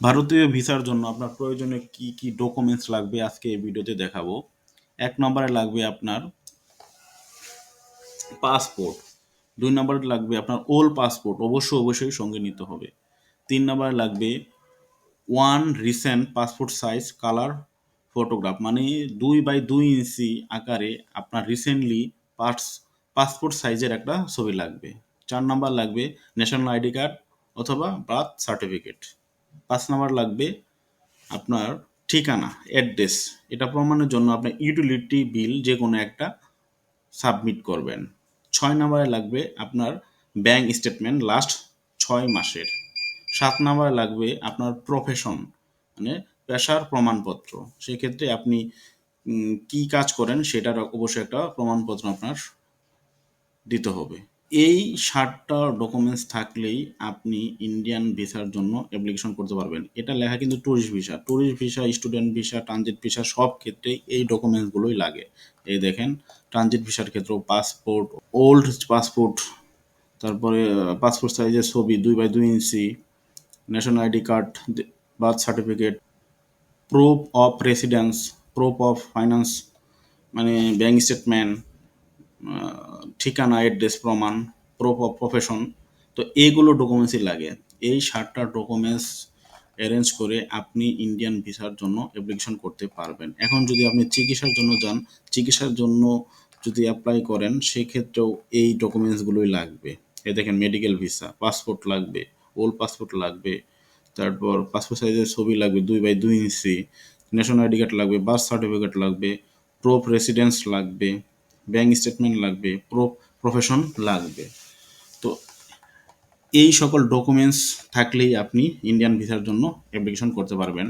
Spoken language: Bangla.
ভারতীয় ভিসার জন্য আপনার প্রয়োজনে কি কি ডকুমেন্টস লাগবে আজকে এই ভিডিওতে দেখাবো। এক নম্বরে লাগবে আপনার পাসপোর্ট দুই নম্বরে লাগবে আপনার ওল্ড পাসপোর্ট অবশ্যই অবশ্যই সঙ্গে নিতে হবে। তিন নম্বরে লাগবে one recent passport size colour photograph মানে দুই বাই দুই ইঞ্চি আকারে আপনার রিসেন্টলি পাস পাসপোর্ট সাইজের একটা ছবি লাগবে। চার নাম্বার লাগবে ন্যাশনাল আইডি কার্ড অথবা বার্থ সার্টিফিকেট পাঁচ নাম্বার লাগবে আপনার ঠিকানা অ্যাড্রেস এটা প্রমাণের জন্য আপনার ইউটিলিটি বিল যে কোনো একটা সাবমিট করবেন। ছয় নম্বরে লাগবে আপনার ব্যাংক স্টেটমেন্ট লাস্ট ছয় মাসের। সাত নম্বরে লাগবে আপনার প্রফেশন মানে পেশার প্রমাণপত্র। সেক্ষেত্রে আপনি কি কাজ করেন সেটার অবশ্যই একটা প্রমাণপত্র আপনার দিতে হবে। এই সাতটা ডকুমেন্টস থাকলেই আপনি ইন্ডিয়ান ভিসার জন্য অ্যাপ্লিকেশন করতে পারবেন। এটা লেখা কিন্তু tourist visa tourist visa student visa transit visa সব ক্ষেত্রেই এই ডকুমেন্টসগুলোই লাগে। এই দেখেন ট্রানজিট ভিসার ক্ষেত্রেও পাসপোর্ট ওল্ড পাসপোর্ট তারপরে পাসপোর্ট সাইজের ছবি, দুই বাই দুই ইঞ্চি national ID card birth certificate proof of residence proof of finance মানে ব্যাংক স্টেটমেন্ট ঠিকানা অ্যাড্রেস প্রমাণ প্রফেশন তো এইগুলো ডকুমেন্টসই লাগে। এই সাতটা ডকুমেন্টস অ্যারেঞ্জ করে আপনি ইন্ডিয়ান ভিসার জন্য অ্যাপ্লিকেশন করতে পারবেন। এখন যদি আপনি চিকিৎসার জন্য যান, চিকিৎসার জন্য যদি অ্যাপ্লাই করেন, সেক্ষেত্রেও এই ডকুমেন্টসগুলোই লাগবে। এ দেখেন মেডিকেল ভিসা পাসপোর্ট লাগবে ওল্ড পাসপোর্ট লাগবে, তারপর পাসপোর্ট সাইজের ছবি লাগবে, দুই বাই দুই ইঞ্চি ন্যাশনাল আইডি কার্ড লাগবে বার্থ সার্টিফিকেট লাগবে প্রুফ রেসিডেন্স লাগবে ব্যাংক স্টেটমেন্ট লাগবে প্রো প্রফেশন লাগবে। তো এই সকল ডকুমেন্টস থাকলেই আপনি ইন্ডিয়ান ভিসার জন্য অ্যাপ্লিকেশন করতে পারবেন।